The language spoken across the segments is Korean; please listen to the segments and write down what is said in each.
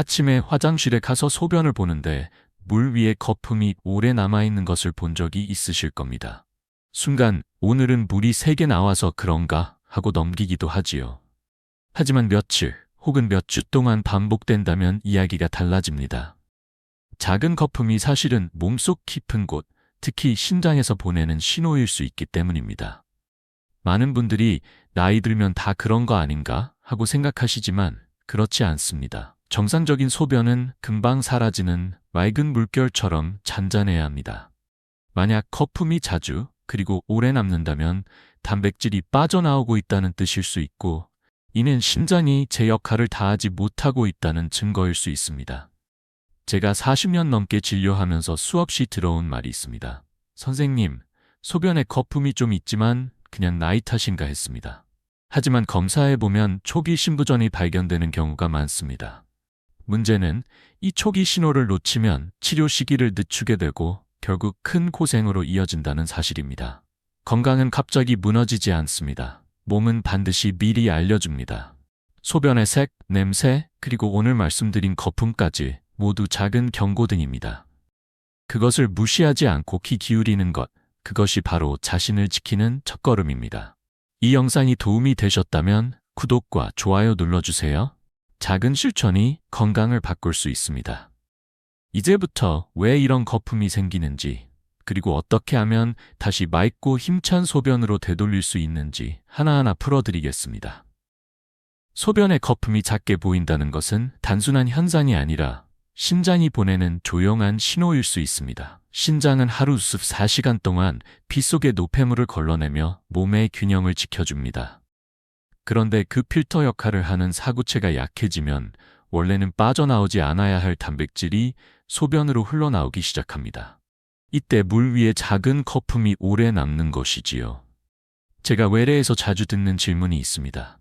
아침에 화장실에 가서 소변을 보는데 물 위에 거품이 오래 남아있는 것을 본 적이 있으실 겁니다. 순간 오늘은 물이 세개 나와서 그런가 하고 넘기기도 하지요. 하지만 며칠 혹은 몇 주 동안 반복된다면 이야기가 달라집니다. 작은 거품이 사실은 몸속 깊은 곳, 특히 신장에서 보내는 신호일 수 있기 때문입니다. 많은 분들이 나이 들면 다 그런 거 아닌가 하고 생각하시지만 그렇지 않습니다. 정상적인 소변은 금방 사라지는 맑은 물결처럼 잔잔해야 합니다. 만약 거품이 자주 그리고 오래 남는다면 단백질이 빠져나오고 있다는 뜻일 수 있고 이는 신장이 제 역할을 다하지 못하고 있다는 증거일 수 있습니다. 제가 40년 넘게 진료하면서 수없이 들어온 말이 있습니다. 선생님, 소변에 거품이 좀 있지만 그냥 나이 탓인가 했습니다. 하지만 검사해보면 초기 신부전이 발견되는 경우가 많습니다. 문제는 이 초기 신호를 놓치면 치료 시기를 늦추게 되고 결국 큰 고생으로 이어진다는 사실입니다. 건강은 갑자기 무너지지 않습니다. 몸은 반드시 미리 알려줍니다. 소변의 색, 냄새, 그리고 오늘 말씀드린 거품까지 모두 작은 경고등입니다. 그것을 무시하지 않고 귀 기울이는 것, 그것이 바로 자신을 지키는 첫걸음입니다. 이 영상이 도움이 되셨다면 구독과 좋아요 눌러주세요. 작은 실천이 건강을 바꿀 수 있습니다. 이제부터 왜 이런 거품이 생기는지, 그리고 어떻게 하면 다시 맑고 힘찬 소변으로 되돌릴 수 있는지 하나하나 풀어드리겠습니다. 소변의 거품이 작게 보인다는 것은 단순한 현상이 아니라 신장이 보내는 조용한 신호일 수 있습니다. 신장은 하루 24시간 동안 피 속의 노폐물을 걸러내며 몸의 균형을 지켜줍니다. 그런데 그 필터 역할을 하는 사구체가 약해지면 원래는 빠져나오지 않아야 할 단백질이 소변으로 흘러나오기 시작합니다. 이때 물 위에 작은 거품이 오래 남는 것이지요. 제가 외래에서 자주 듣는 질문이 있습니다.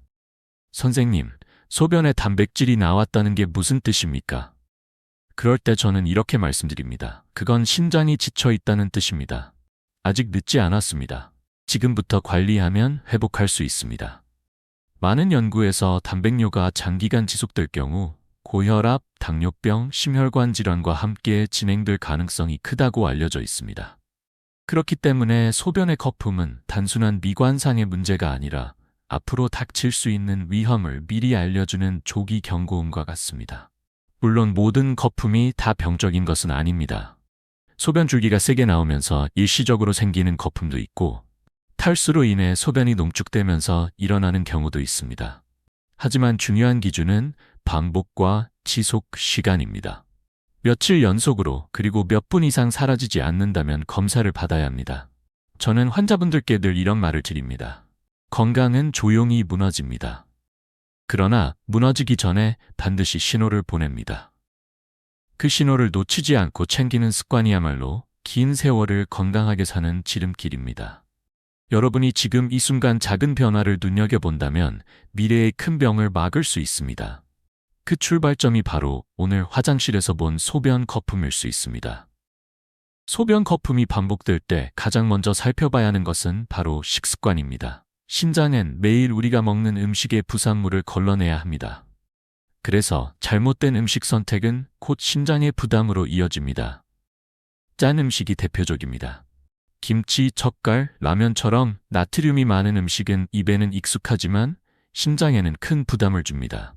선생님, 소변에 단백질이 나왔다는 게 무슨 뜻입니까? 그럴 때 저는 이렇게 말씀드립니다. 그건 신장이 지쳐 있다는 뜻입니다. 아직 늦지 않았습니다. 지금부터 관리하면 회복할 수 있습니다. 많은 연구에서 단백뇨가 장기간 지속될 경우 고혈압, 당뇨병, 심혈관 질환과 함께 진행될 가능성이 크다고 알려져 있습니다. 그렇기 때문에 소변의 거품은 단순한 미관상의 문제가 아니라 앞으로 닥칠 수 있는 위험을 미리 알려주는 조기 경고음과 같습니다. 물론 모든 거품이 다 병적인 것은 아닙니다. 소변 줄기가 세게 나오면서 일시적으로 생기는 거품도 있고 탈수로 인해 소변이 농축되면서 일어나는 경우도 있습니다. 하지만 중요한 기준은 반복과 지속 시간입니다. 며칠 연속으로 그리고 몇 분 이상 사라지지 않는다면 검사를 받아야 합니다. 저는 환자분들께 늘 이런 말을 드립니다. 건강은 조용히 무너집니다. 그러나 무너지기 전에 반드시 신호를 보냅니다. 그 신호를 놓치지 않고 챙기는 습관이야말로 긴 세월을 건강하게 사는 지름길입니다. 여러분이 지금 이 순간 작은 변화를 눈여겨본다면 미래의 큰 병을 막을 수 있습니다. 그 출발점이 바로 오늘 화장실에서 본 소변 거품일 수 있습니다. 소변 거품이 반복될 때 가장 먼저 살펴봐야 하는 것은 바로 식습관입니다. 신장엔 매일 우리가 먹는 음식의 부산물을 걸러내야 합니다. 그래서 잘못된 음식 선택은 곧 신장의 부담으로 이어집니다. 짠 음식이 대표적입니다. 김치, 젓갈, 라면처럼 나트륨이 많은 음식은 입에는 익숙하지만 신장에는 큰 부담을 줍니다.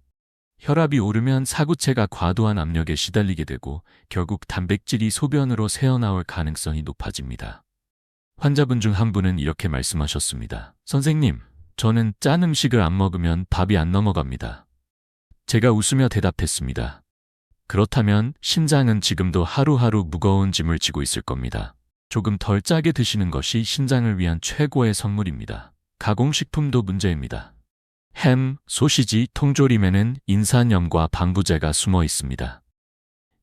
혈압이 오르면 사구체가 과도한 압력에 시달리게 되고 결국 단백질이 소변으로 새어나올 가능성이 높아집니다. 환자분 중 한 분은 이렇게 말씀하셨습니다. 선생님, 저는 짠 음식을 안 먹으면 밥이 안 넘어갑니다. 제가 웃으며 대답했습니다. 그렇다면 신장은 지금도 하루하루 무거운 짐을 지고 있을 겁니다. 조금 덜 짜게 드시는 것이 신장을 위한 최고의 선물입니다. 가공식품도 문제입니다. 햄, 소시지, 통조림에는 인산염과 방부제가 숨어 있습니다.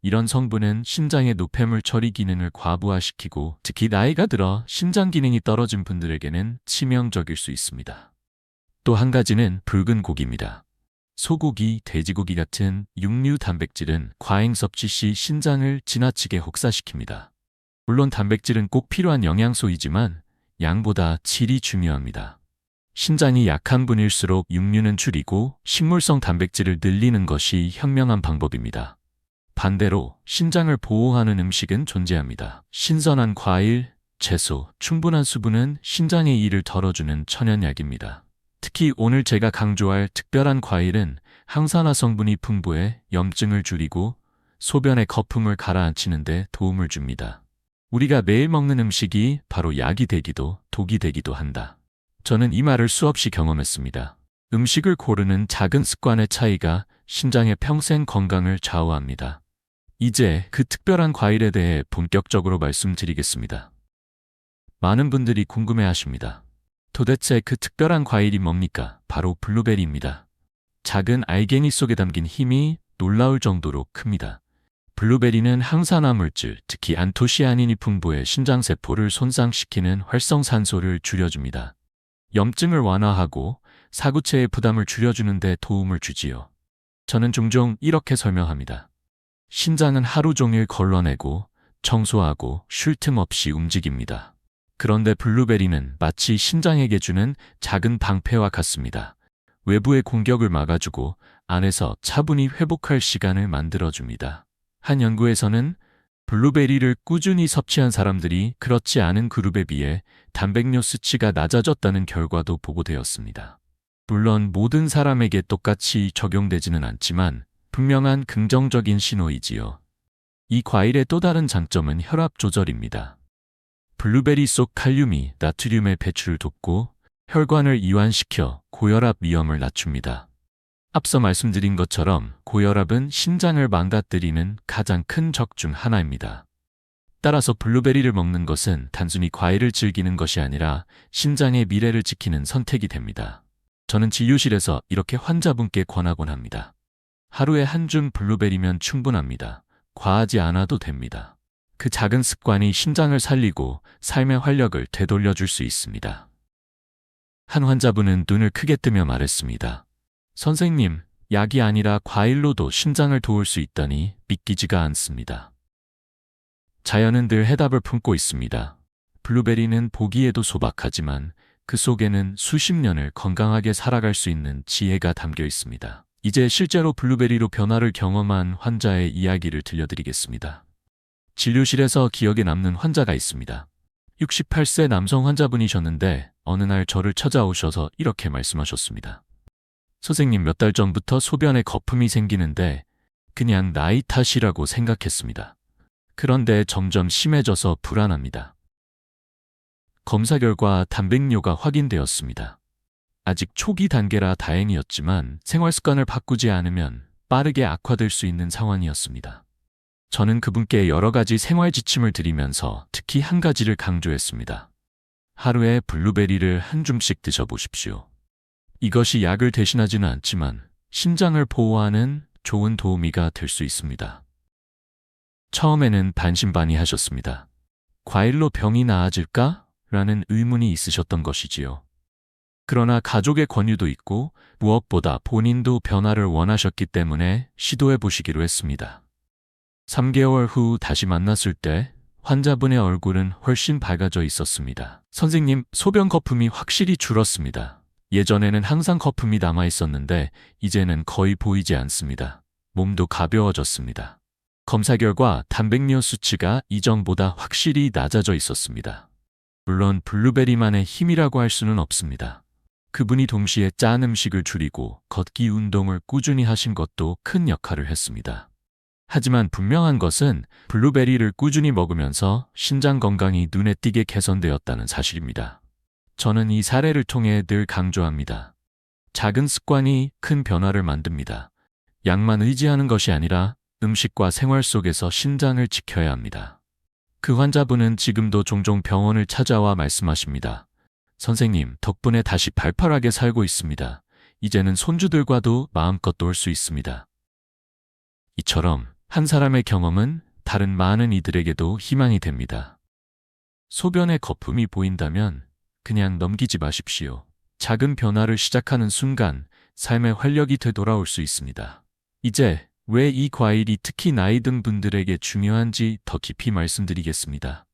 이런 성분은 신장의 노폐물 처리 기능을 과부하시키고 특히 나이가 들어 신장 기능이 떨어진 분들에게는 치명적일 수 있습니다. 또 한 가지는 붉은 고기입니다. 소고기, 돼지고기 같은 육류 단백질은 과잉 섭취 시 신장을 지나치게 혹사시킵니다. 물론 단백질은 꼭 필요한 영양소이지만 양보다 질이 중요합니다. 신장이 약한 분일수록 육류는 줄이고 식물성 단백질을 늘리는 것이 현명한 방법입니다. 반대로 신장을 보호하는 음식은 존재합니다. 신선한 과일, 채소, 충분한 수분은 신장의 일을 덜어주는 천연약입니다. 특히 오늘 제가 강조할 특별한 과일은 항산화 성분이 풍부해 염증을 줄이고 소변의 거품을 가라앉히는 데 도움을 줍니다. 우리가 매일 먹는 음식이 바로 약이 되기도 독이 되기도 한다. 저는 이 말을 수없이 경험했습니다. 음식을 고르는 작은 습관의 차이가 신장의 평생 건강을 좌우합니다. 이제 그 특별한 과일에 대해 본격적으로 말씀드리겠습니다. 많은 분들이 궁금해 하십니다. 도대체 그 특별한 과일이 뭡니까? 바로 블루베리입니다. 작은 알갱이 속에 담긴 힘이 놀라울 정도로 큽니다. 블루베리는 항산화 물질, 특히 안토시아닌이 풍부해 신장세포를 손상시키는 활성산소를 줄여줍니다. 염증을 완화하고 사구체의 부담을 줄여주는 데 도움을 주지요. 저는 종종 이렇게 설명합니다. 신장은 하루 종일 걸러내고 청소하고 쉴 틈 없이 움직입니다. 그런데 블루베리는 마치 신장에게 주는 작은 방패와 같습니다. 외부의 공격을 막아주고 안에서 차분히 회복할 시간을 만들어줍니다. 한 연구에서는 블루베리를 꾸준히 섭취한 사람들이 그렇지 않은 그룹에 비해 단백뇨 수치가 낮아졌다는 결과도 보고되었습니다. 물론 모든 사람에게 똑같이 적용되지는 않지만 분명한 긍정적인 신호이지요. 이 과일의 또 다른 장점은 혈압 조절입니다. 블루베리 속 칼륨이 나트륨의 배출을 돕고 혈관을 이완시켜 고혈압 위험을 낮춥니다. 앞서 말씀드린 것처럼 고혈압은 신장을 망가뜨리는 가장 큰 적 중 하나입니다. 따라서 블루베리를 먹는 것은 단순히 과일을 즐기는 것이 아니라 신장의 미래를 지키는 선택이 됩니다. 저는 진료실에서 이렇게 환자분께 권하곤 합니다. 하루에 한 줌 블루베리면 충분합니다. 과하지 않아도 됩니다. 그 작은 습관이 신장을 살리고 삶의 활력을 되돌려 줄 수 있습니다. 한 환자분은 눈을 크게 뜨며 말했습니다. 선생님, 약이 아니라 과일로도 신장을 도울 수 있다니 믿기지가 않습니다. 자연은 늘 해답을 품고 있습니다. 블루베리는 보기에도 소박하지만 그 속에는 수십 년을 건강하게 살아갈 수 있는 지혜가 담겨 있습니다. 이제 실제로 블루베리로 변화를 경험한 환자의 이야기를 들려드리겠습니다. 진료실에서 기억에 남는 환자가 있습니다. 68세 남성 환자분이셨는데 어느 날 저를 찾아오셔서 이렇게 말씀하셨습니다. 선생님 몇 달 전부터 소변에 거품이 생기는데 그냥 나이 탓이라고 생각했습니다. 그런데 점점 심해져서 불안합니다. 검사 결과 단백뇨가 확인되었습니다. 아직 초기 단계라 다행이었지만 생활 습관을 바꾸지 않으면 빠르게 악화될 수 있는 상황이었습니다. 저는 그분께 여러 가지 생활 지침을 드리면서 특히 한 가지를 강조했습니다. 하루에 블루베리를 한 줌씩 드셔보십시오. 이것이 약을 대신하지는 않지만 신장을 보호하는 좋은 도우미가 될 수 있습니다. 처음에는 반신반의 하셨습니다. 과일로 병이 나아질까? 라는 의문이 있으셨던 것이지요. 그러나 가족의 권유도 있고 무엇보다 본인도 변화를 원하셨기 때문에 시도해 보시기로 했습니다. 3개월 후 다시 만났을 때 환자분의 얼굴은 훨씬 밝아져 있었습니다. 선생님, 소변 거품이 확실히 줄었습니다. 예전에는 항상 거품이 남아 있었는데 이제는 거의 보이지 않습니다. 몸도 가벼워졌습니다. 검사 결과 단백뇨 수치가 이전보다 확실히 낮아져 있었습니다. 물론 블루베리만의 힘이라고 할 수는 없습니다. 그분이 동시에 짠 음식을 줄이고 걷기 운동을 꾸준히 하신 것도 큰 역할을 했습니다. 하지만 분명한 것은 블루베리를 꾸준히 먹으면서 신장 건강이 눈에 띄게 개선되었다는 사실입니다. 저는 이 사례를 통해 늘 강조합니다. 작은 습관이 큰 변화를 만듭니다. 약만 의지하는 것이 아니라 음식과 생활 속에서 신장을 지켜야 합니다. 그 환자분은 지금도 종종 병원을 찾아와 말씀하십니다. 선생님, 덕분에 다시 발팔하게 살고 있습니다. 이제는 손주들과도 마음껏 놀 수 있습니다. 이처럼 한 사람의 경험은 다른 많은 이들에게도 희망이 됩니다. 소변의 거품이 보인다면 그냥 넘기지 마십시오. 작은 변화를 시작하는 순간 삶의 활력이 되돌아올 수 있습니다. 이제 왜 이 과일이 특히 나이 든 분들에게 중요한지 더 깊이 말씀드리겠습니다.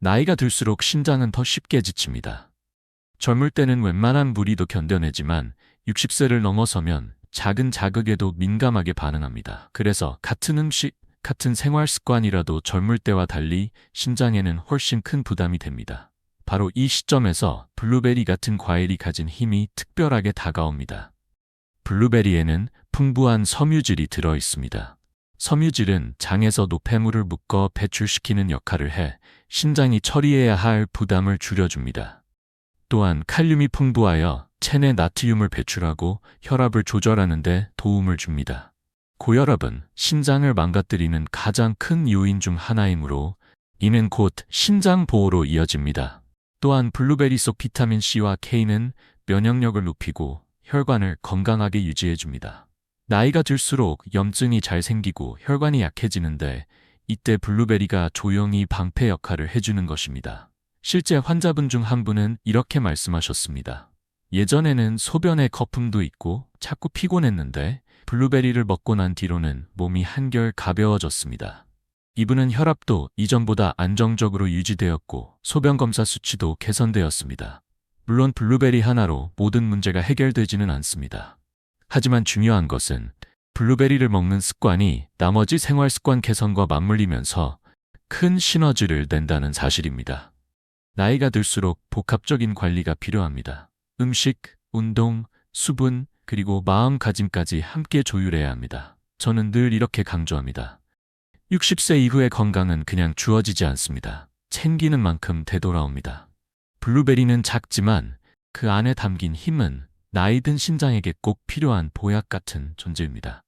나이가 들수록 신장은 더 쉽게 지칩니다. 젊을 때는 웬만한 무리도 견뎌내지만 60세를 넘어서면 작은 자극에도 민감하게 반응합니다. 그래서 같은 음식, 같은 생활 습관이라도 젊을 때와 달리 신장에는 훨씬 큰 부담이 됩니다. 바로 이 시점에서 블루베리 같은 과일이 가진 힘이 특별하게 다가옵니다. 블루베리에는 풍부한 섬유질이 들어 있습니다. 섬유질은 장에서 노폐물을 묶어 배출시키는 역할을 해 신장이 처리해야 할 부담을 줄여줍니다. 또한 칼륨이 풍부하여 체내 나트륨을 배출하고 혈압을 조절하는 데 도움을 줍니다. 고혈압은 신장을 망가뜨리는 가장 큰 요인 중 하나이므로 이는 곧 신장 보호로 이어집니다. 또한 블루베리 속 비타민 C와 K는 면역력을 높이고 혈관을 건강하게 유지해 줍니다. 나이가 들수록 염증이 잘 생기고 혈관이 약해지는데 이때 블루베리가 조용히 방패 역할을 해주는 것입니다. 실제 환자분 중 한 분은 이렇게 말씀하셨습니다. 예전에는 소변에 거품도 있고 자꾸 피곤했는데 블루베리를 먹고 난 뒤로는 몸이 한결 가벼워졌습니다. 이분은 혈압도 이전보다 안정적으로 유지되었고 소변 검사 수치도 개선되었습니다. 물론 블루베리 하나로 모든 문제가 해결되지는 않습니다. 하지만 중요한 것은 블루베리를 먹는 습관이 나머지 생활 습관 개선과 맞물리면서 큰 시너지를 낸다는 사실입니다. 나이가 들수록 복합적인 관리가 필요합니다. 음식, 운동, 수분, 그리고 마음가짐까지 함께 조율해야 합니다. 저는 늘 이렇게 강조합니다. 60세 이후의 건강은 그냥 주어지지 않습니다. 챙기는 만큼 되돌아옵니다. 블루베리는 작지만 그 안에 담긴 힘은 나이 든 신장에게 꼭 필요한 보약 같은 존재입니다.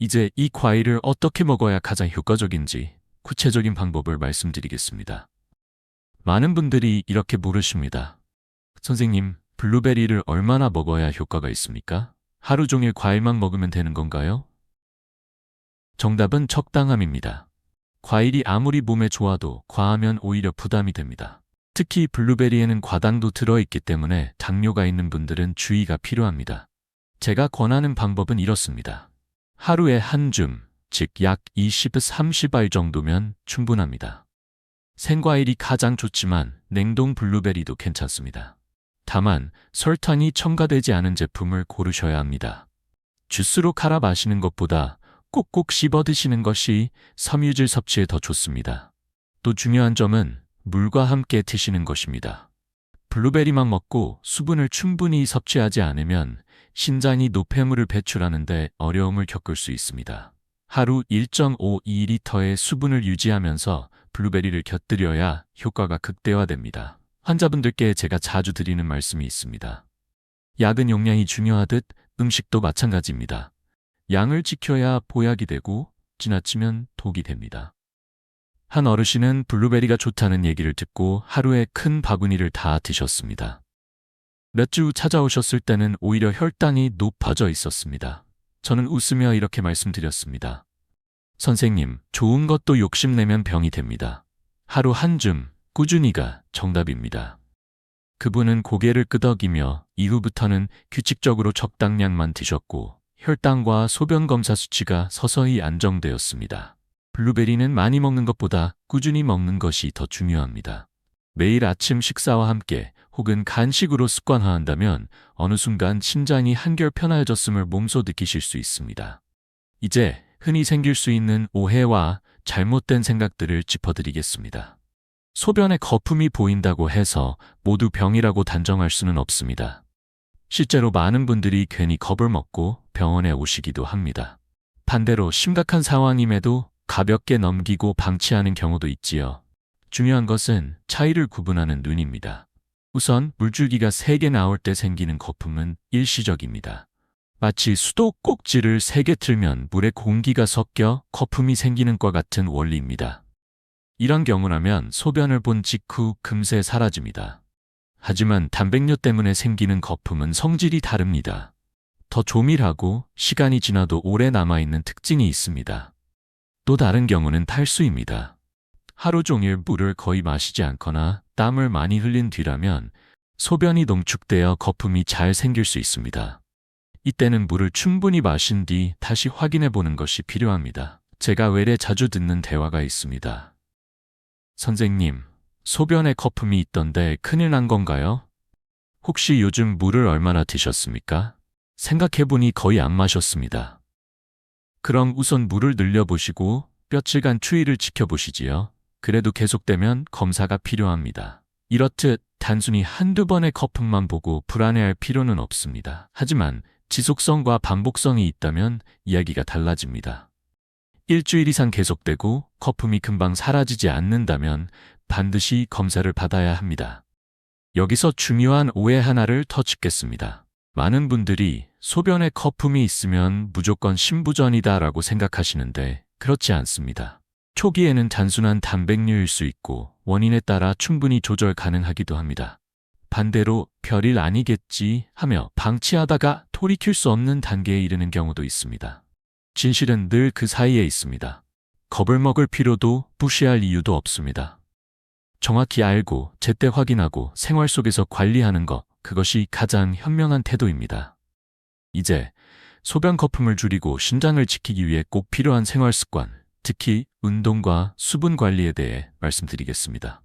이제 이 과일을 어떻게 먹어야 가장 효과적인지 구체적인 방법을 말씀드리겠습니다. 많은 분들이 이렇게 물으십니다. 선생님, 블루베리를 얼마나 먹어야 효과가 있습니까? 하루 종일 과일만 먹으면 되는 건가요? 정답은 적당함입니다. 과일이 아무리 몸에 좋아도 과하면 오히려 부담이 됩니다. 특히 블루베리에는 과당도 들어있기 때문에 당뇨가 있는 분들은 주의가 필요합니다. 제가 권하는 방법은 이렇습니다. 하루에 한 줌, 즉 약 20-30알 정도면 충분합니다. 생과일이 가장 좋지만 냉동 블루베리도 괜찮습니다. 다만 설탕이 첨가되지 않은 제품을 고르셔야 합니다. 주스로 갈아 마시는 것보다 꼭꼭 씹어 드시는 것이 섬유질 섭취에 더 좋습니다. 또 중요한 점은 물과 함께 드시는 것입니다. 블루베리만 먹고 수분을 충분히 섭취하지 않으면 신장이 노폐물을 배출하는데 어려움을 겪을 수 있습니다. 하루 1.52리터의 수분을 유지하면서 블루베리를 곁들여야 효과가 극대화됩니다. 환자분들께 제가 자주 드리는 말씀이 있습니다. 약은 용량이 중요하듯 음식도 마찬가지입니다. 양을 지켜야 보약이 되고 지나치면 독이 됩니다. 한 어르신은 블루베리가 좋다는 얘기를 듣고 하루에 큰 바구니를 다 드셨습니다. 몇주후 찾아오셨을 때는 오히려 혈당이 높아져 있었습니다. 저는 웃으며 이렇게 말씀드렸습니다. 선생님, 좋은 것도 욕심내면 병이 됩니다. 하루 한 줌, 꾸준히가 정답입니다. 그분은 고개를 끄덕이며 이후부터는 규칙적으로 적당량만 드셨고 혈당과 소변 검사 수치가 서서히 안정되었습니다. 블루베리는 많이 먹는 것보다 꾸준히 먹는 것이 더 중요합니다. 매일 아침 식사와 함께 혹은 간식으로 습관화한다면 어느 순간 신장이 한결 편해졌음을 몸소 느끼실 수 있습니다. 이제 흔히 생길 수 있는 오해와 잘못된 생각들을 짚어드리겠습니다. 소변에 거품이 보인다고 해서 모두 병이라고 단정할 수는 없습니다. 실제로 많은 분들이 괜히 겁을 먹고 병원에 오시기도 합니다. 반대로 심각한 상황임에도 가볍게 넘기고 방치하는 경우도 있지요. 중요한 것은 차이를 구분하는 눈입니다. 우선 물줄기가 3개 나올 때 생기는 거품은 일시적입니다. 마치 수도 꼭지를 3개 틀면 물에 공기가 섞여 거품이 생기는 것 같은 원리입니다. 이런 경우라면 소변을 본 직후 금세 사라집니다. 하지만 단백뇨 때문에 생기는 거품은 성질이 다릅니다. 더 조밀하고 시간이 지나도 오래 남아있는 특징이 있습니다. 또 다른 경우는 탈수입니다. 하루 종일 물을 거의 마시지 않거나 땀을 많이 흘린 뒤라면 소변이 농축되어 거품이 잘 생길 수 있습니다. 이때는 물을 충분히 마신 뒤 다시 확인해 보는 것이 필요합니다. 제가 외래 자주 듣는 대화가 있습니다. 선생님, 소변에 거품이 있던데 큰일 난 건가요? 혹시 요즘 물을 얼마나 드셨습니까? 생각해보니 거의 안 마셨습니다. 그럼 우선 물을 늘려보시고 며칠간 추위를 지켜보시지요. 그래도 계속되면 검사가 필요합니다. 이렇듯 단순히 한두 번의 거품만 보고 불안해할 필요는 없습니다. 하지만 지속성과 반복성이 있다면 이야기가 달라집니다. 일주일 이상 계속되고 거품이 금방 사라지지 않는다면 반드시 검사를 받아야 합니다. 여기서 중요한 오해 하나를 더 짚겠습니다. 많은 분들이 소변에 거품이 있으면 무조건 신부전이다 라고 생각하시는데 그렇지 않습니다. 초기에는 단순한 단백뇨일 수 있고 원인에 따라 충분히 조절 가능하기도 합니다. 반대로 별일 아니겠지 하며 방치하다가 돌이킬 수 없는 단계에 이르는 경우도 있습니다. 진실은 늘 그 사이에 있습니다. 겁을 먹을 필요도 무시할 이유도 없습니다. 정확히 알고 제때 확인하고 생활 속에서 관리하는 것, 그것이 가장 현명한 태도입니다. 이제 소변 거품을 줄이고 신장을 지키기 위해 꼭 필요한 생활 습관, 특히 운동과 수분 관리에 대해 말씀드리겠습니다.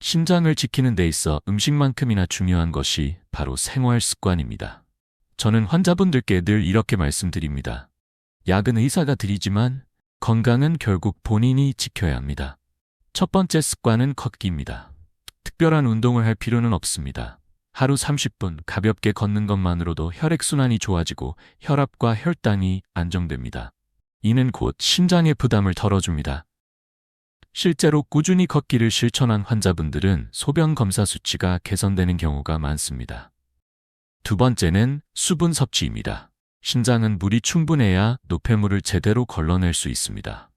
신장을 지키는 데 있어 음식만큼이나 중요한 것이 바로 생활 습관입니다. 저는 환자분들께 늘 이렇게 말씀드립니다. 약은 의사가 드리지만 건강은 결국 본인이 지켜야 합니다. 첫 번째 습관은 걷기입니다. 특별한 운동을 할 필요는 없습니다. 하루 30분 가볍게 걷는 것만으로도 혈액순환이 좋아지고 혈압과 혈당이 안정됩니다. 이는 곧 심장의 부담을 덜어줍니다. 실제로 꾸준히 걷기를 실천한 환자분들은 소변 검사 수치가 개선되는 경우가 많습니다. 두 번째는 수분 섭취입니다. 신장은 물이 충분해야 노폐물을 제대로 걸러낼 수 있습니다.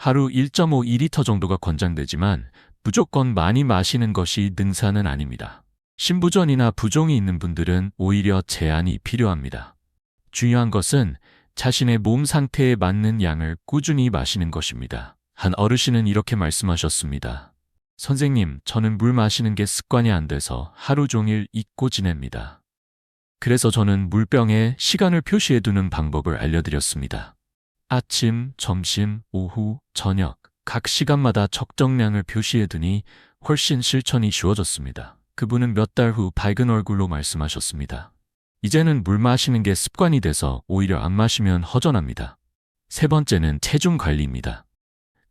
하루 1.5-2리터 정도가 권장되지만 무조건 많이 마시는 것이 능사는 아닙니다. 신부전이나 부종이 있는 분들은 오히려 제한이 필요합니다. 중요한 것은 자신의 몸 상태에 맞는 양을 꾸준히 마시는 것입니다. 한 어르신은 이렇게 말씀하셨습니다. 선생님, 저는 물 마시는 게 습관이 안 돼서 하루 종일 잊고 지냅니다. 그래서 저는 물병에 시간을 표시해 두는 방법을 알려드렸습니다. 아침, 점심, 오후, 저녁, 각 시간마다 적정량을 표시해 두니 훨씬 실천이 쉬워졌습니다. 그분은 몇 달 후 밝은 얼굴로 말씀하셨습니다. 이제는 물 마시는 게 습관이 돼서 오히려 안 마시면 허전합니다. 세 번째는 체중 관리입니다.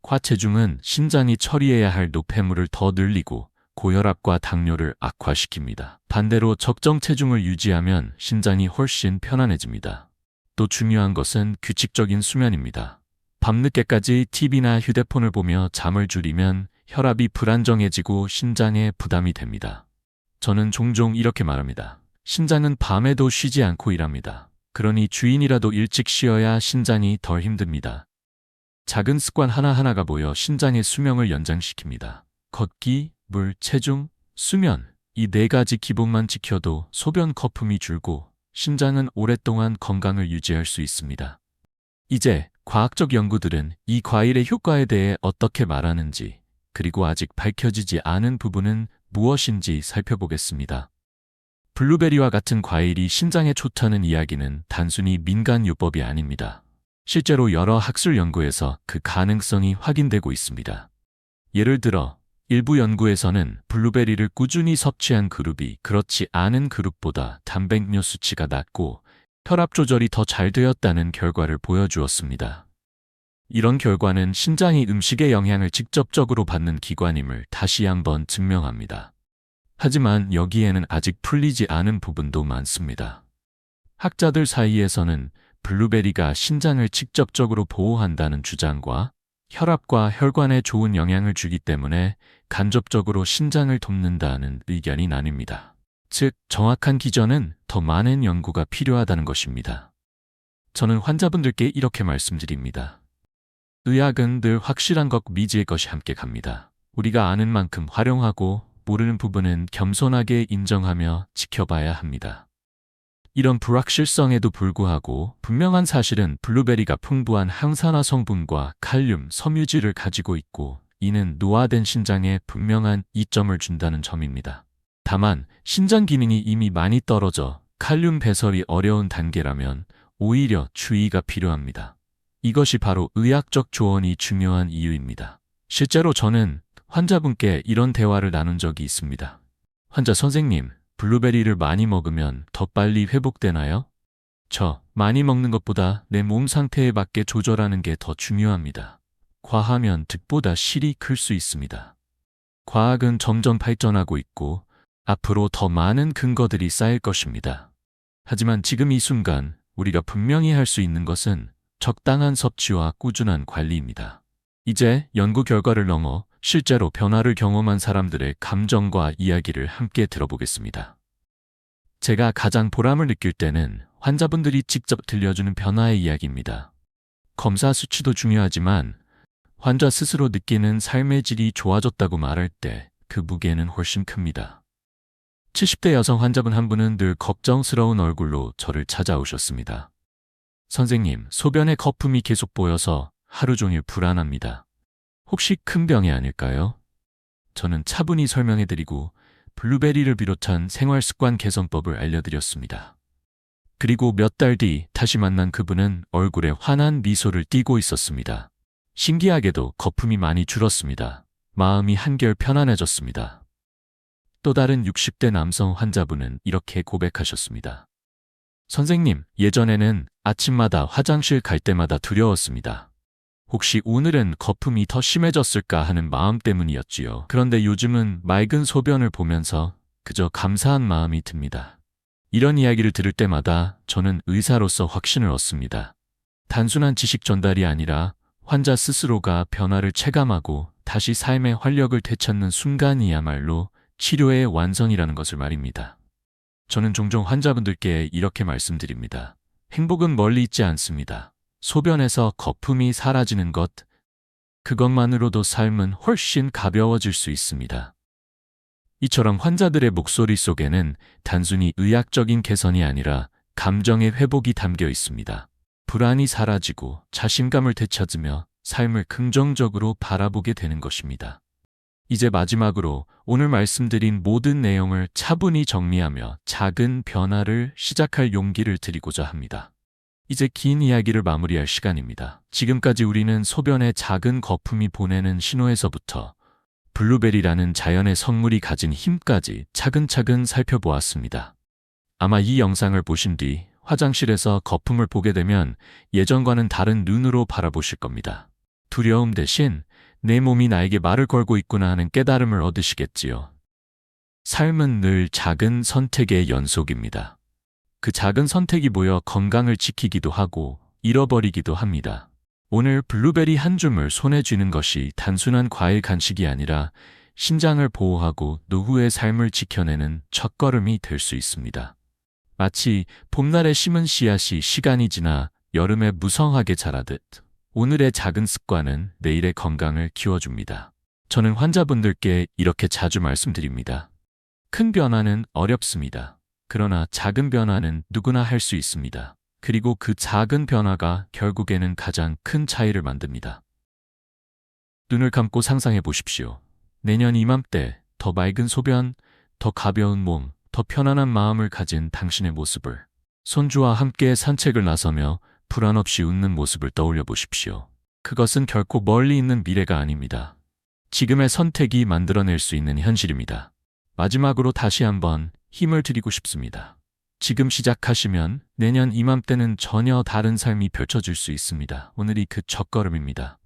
과체중은 신장이 처리해야 할 노폐물을 더 늘리고 고혈압과 당뇨를 악화시킵니다. 반대로 적정 체중을 유지하면 신장이 훨씬 편안해집니다. 또 중요한 것은 규칙적인 수면입니다. 밤늦게까지 TV나 휴대폰을 보며 잠을 줄이면 혈압이 불안정해지고 신장에 부담이 됩니다. 저는 종종 이렇게 말합니다. 신장은 밤에도 쉬지 않고 일합니다. 그러니 주인이라도 일찍 쉬어야 신장이 덜 힘듭니다. 작은 습관 하나하나가 모여 신장의 수명을 연장시킵니다. 걷기, 물, 체중, 수면, 이 네 가지 기본만 지켜도 소변 거품이 줄고 신장은 오랫동안 건강을 유지할 수 있습니다. 이제 과학적 연구들은 이 과일의 효과에 대해 어떻게 말하는지, 그리고 아직 밝혀지지 않은 부분은 무엇인지 살펴보겠습니다. 블루베리와 같은 과일이 신장에 좋다는 이야기는 단순히 민간 요법이 아닙니다. 실제로 여러 학술 연구에서 그 가능성이 확인되고 있습니다. 예를 들어 일부 연구에서는 블루베리를 꾸준히 섭취한 그룹이 그렇지 않은 그룹보다 단백뇨 수치가 낮고 혈압 조절이 더 잘 되었다는 결과를 보여주었습니다. 이런 결과는 신장이 음식의 영향을 직접적으로 받는 기관임을 다시 한번 증명합니다. 하지만 여기에는 아직 풀리지 않은 부분도 많습니다. 학자들 사이에서는 블루베리가 신장을 직접적으로 보호한다는 주장과 혈압과 혈관에 좋은 영향을 주기 때문에 간접적으로 신장을 돕는다는 의견이 나뉩니다. 즉, 정확한 기전은 더 많은 연구가 필요하다는 것입니다. 저는 환자분들께 이렇게 말씀드립니다. 의학은 늘 확실한 것 미지의 것이 함께 갑니다. 우리가 아는 만큼 활용하고 모르는 부분은 겸손하게 인정하며 지켜봐야 합니다. 이런 불확실성에도 불구하고 분명한 사실은 블루베리가 풍부한 항산화 성분과 칼륨, 섬유질을 가지고 있고 이는 노화된 신장에 분명한 이점을 준다는 점입니다. 다만 신장 기능이 이미 많이 떨어져 칼륨 배설이 어려운 단계라면 오히려 주의가 필요합니다. 이것이 바로 의학적 조언이 중요한 이유입니다. 실제로 저는 환자분께 이런 대화를 나눈 적이 있습니다. 환자 선생님, 블루베리를 많이 먹으면 더 빨리 회복되나요? 저, 많이 먹는 것보다 내 몸 상태에 맞게 조절하는 게 더 중요합니다. 과하면 득보다 실이 클 수 있습니다. 과학은 점점 발전하고 있고 앞으로 더 많은 근거들이 쌓일 것입니다. 하지만 지금 이 순간 우리가 분명히 할 수 있는 것은 적당한 섭취와 꾸준한 관리입니다. 이제 연구 결과를 넘어 실제로 변화를 경험한 사람들의 감정과 이야기를 함께 들어보겠습니다. 제가 가장 보람을 느낄 때는 환자분들이 직접 들려주는 변화의 이야기입니다. 검사 수치도 중요하지만 환자 스스로 느끼는 삶의 질이 좋아졌다고 말할 때 그 무게는 훨씬 큽니다. 70대 여성 환자분 한 분은 늘 걱정스러운 얼굴로 저를 찾아오셨습니다. 선생님, 소변에 거품이 계속 보여서 하루 종일 불안합니다. 혹시 큰 병이 아닐까요? 저는 차분히 설명해드리고 블루베리를 비롯한 생활습관 개선법을 알려드렸습니다. 그리고 몇 달 뒤 다시 만난 그분은 얼굴에 환한 미소를 띠고 있었습니다. 신기하게도 거품이 많이 줄었습니다. 마음이 한결 편안해졌습니다. 또 다른 60대 남성 환자분은 이렇게 고백하셨습니다. 선생님, 예전에는 아침마다 화장실 갈 때마다 두려웠습니다. 혹시 오늘은 거품이 더 심해졌을까 하는 마음 때문이었지요. 그런데 요즘은 맑은 소변을 보면서 그저 감사한 마음이 듭니다. 이런 이야기를 들을 때마다 저는 의사로서 확신을 얻습니다. 단순한 지식 전달이 아니라 환자 스스로가 변화를 체감하고 다시 삶의 활력을 되찾는 순간이야말로 치료의 완성이라는 것을 말입니다. 저는 종종 환자분들께 이렇게 말씀드립니다. 행복은 멀리 있지 않습니다. 소변에서 거품이 사라지는 것, 그것만으로도 삶은 훨씬 가벼워질 수 있습니다. 이처럼 환자들의 목소리 속에는 단순히 의학적인 개선이 아니라 감정의 회복이 담겨 있습니다. 불안이 사라지고 자신감을 되찾으며 삶을 긍정적으로 바라보게 되는 것입니다. 이제 마지막으로 오늘 말씀드린 모든 내용을 차분히 정리하며 작은 변화를 시작할 용기를 드리고자 합니다. 이제 긴 이야기를 마무리할 시간입니다. 지금까지 우리는 소변의 작은 거품이 보내는 신호에서부터 블루베리라는 자연의 성물이 가진 힘까지 차근차근 살펴보았습니다. 아마 이 영상을 보신 뒤 화장실에서 거품을 보게 되면 예전과는 다른 눈으로 바라보실 겁니다. 두려움 대신 내 몸이 나에게 말을 걸고 있구나 하는 깨달음을 얻으시겠지요. 삶은 늘 작은 선택의 연속입니다. 그 작은 선택이 모여 건강을 지키기도 하고 잃어버리기도 합니다. 오늘 블루베리 한 줌을 손에 쥐는 것이 단순한 과일 간식이 아니라 신장을 보호하고 노후의 삶을 지켜내는 첫걸음이 될 수 있습니다. 마치 봄날에 심은 씨앗이 시간이 지나 여름에 무성하게 자라듯 오늘의 작은 습관은 내일의 건강을 키워줍니다. 저는 환자분들께 이렇게 자주 말씀드립니다. 큰 변화는 어렵습니다. 그러나 작은 변화는 누구나 할 수 있습니다. 그리고 그 작은 변화가 결국에는 가장 큰 차이를 만듭니다. 눈을 감고 상상해 보십시오. 내년 이맘때 더 맑은 소변, 더 가벼운 몸, 더 편안한 마음을 가진 당신의 모습을 손주와 함께 산책을 나서며 불안 없이 웃는 모습을 떠올려 보십시오. 그것은 결코 멀리 있는 미래가 아닙니다. 지금의 선택이 만들어낼 수 있는 현실입니다. 마지막으로 다시 한번 힘을 드리고 싶습니다. 지금 시작하시면 내년 이맘때는 전혀 다른 삶이 펼쳐질 수 있습니다. 오늘이 그 첫걸음입니다.